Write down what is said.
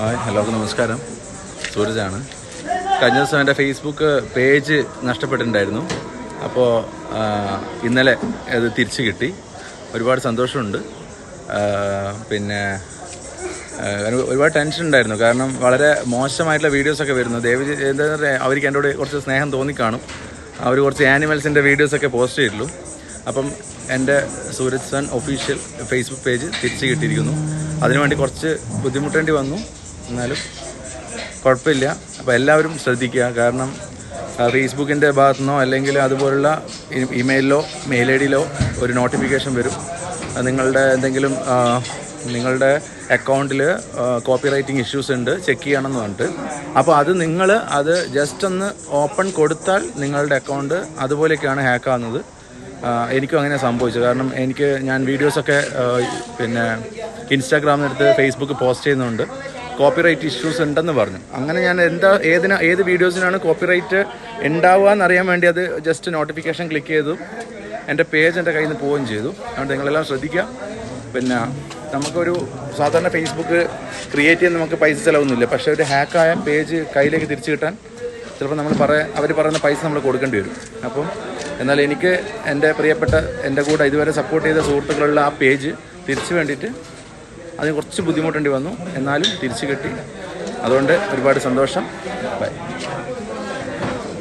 Hi hello നമസ്കാരം. സൂരജാണ്. കഴിഞ്ഞ ദിവസം എന്റെ ഫേസ്ബുക്ക് പേജ് നഷ്ടപ്പെട്ടിട്ടുണ്ടായിരുന്നു. അപ്പോൾ ഇന്നലെ അത് തിരിച്ചു കിട്ടി. ഒരുപാട് സന്തോഷമുണ്ട്. പിന്നെ ഒരുപാട് ടെൻഷൻ ഉണ്ടായിരുന്നു. കാരണം വളരെ മോശമായിട്ടുള്ള വീഡിയോസൊക്കെ വരുന്നു. ദേവി എന്താ പറയുക അവർക്ക് എന്നോട് കുറച്ച് സ്നേഹം തോന്നിക്കാണും. അവർ കുറച്ച് ആനിമൽസിന്റെ വീഡിയോസൊക്കെ പോസ്റ്റ് ചെയ്തിട്ടുള്ളൂ. അപ്പം എന്റെ Suraj Sun official Facebook page തിരിച്ചു കിട്ടിയിരിക്കുന്നു. അതിനുവേണ്ടി കുറച്ച് ബുദ്ധിമുട്ടേണ്ടി വന്നു. എന്നാലും കുഴപ്പമില്ല. അപ്പോൾ എല്ലാവരും ശ്രദ്ധിക്കുക. കാരണം ഫേസ്ബുക്കിന്റെ ഭാഗത്തു നിന്നോ അല്ലെങ്കിൽ അതുപോലുള്ള ഇമെയിലിലോ മെയിൽ ഐ ഡിയിലോ ഒരു നോട്ടിഫിക്കേഷൻ വരും. നിങ്ങളുടെ എന്തെങ്കിലും നിങ്ങളുടെ അക്കൗണ്ടിൽ കോപ്പി റൈറ്റിംഗ് ഇഷ്യൂസ് ഉണ്ട് ചെക്ക് ചെയ്യണം എന്ന് പറഞ്ഞിട്ട്. അപ്പോൾ അത് നിങ്ങൾ അത് ജസ്റ്റ് ഒന്ന് ഓപ്പൺ കൊടുത്താൽ നിങ്ങളുടെ അക്കൗണ്ട് അതുപോലെയൊക്കെയാണ് ഹാക്കാവുന്നത് എനിക്കും അങ്ങനെ സംഭവിച്ചു. കാരണം എനിക്ക് ഞാൻ വീഡിയോസൊക്കെ പിന്നെ ഇൻസ്റ്റാഗ്രാമിനടുത്ത് ഫേസ്ബുക്ക് പോസ്റ്റ് ചെയ്യുന്നുണ്ട്. കോപ്പിറൈറ്റ് ഇഷ്യൂസ് ഉണ്ടെന്ന് പറഞ്ഞു. അങ്ങനെ ഞാൻ എന്താ ഏതിനാ ഏത് വീഡിയോസിനാണ് കോപ്പിറൈറ്റ് ഉണ്ടാവുക എന്നറിയാൻ വേണ്ടി അത് ജസ്റ്റ് നോട്ടിഫിക്കേഷൻ ക്ലിക്ക് ചെയ്തു. എന്റെ പേജ് എന്റെ കയ്യിൽ നിന്ന് പോവുകയും ചെയ്തു. അതുകൊണ്ട് നിങ്ങളെല്ലാം ശ്രദ്ധിക്കുക. പിന്നെ നമുക്കൊരു സാധാരണ ഫേസ്ബുക്ക് ക്രിയേറ്റ് ചെയ്യാൻ നമുക്ക് പൈസ ചിലവൊന്നുമില്ല. പക്ഷേ ഒരു ഹാക്കായ പേജ് കയ്യിലേക്ക് തിരിച്ചു കിട്ടാൻ ചിലപ്പോൾ നമ്മൾ പറയാ അവർ പറയുന്ന പൈസ നമ്മൾ കൊടുക്കേണ്ടി വരും. അപ്പം എന്നാൽ എനിക്ക് എന്റെ പ്രിയപ്പെട്ട എന്റെ കൂടെ ഇതുവരെ സപ്പോർട്ട് ചെയ്ത സുഹൃത്തുക്കളുള്ള ആ പേജ് തിരിച്ചു വേണ്ടിയിട്ട് അതിന് കുറച്ച് ബുദ്ധിമുട്ടേണ്ടി വന്നു. എന്നാലും തിരിച്ചു കിട്ടി. അതുകൊണ്ട് ഒരുപാട് സന്തോഷം. ബൈ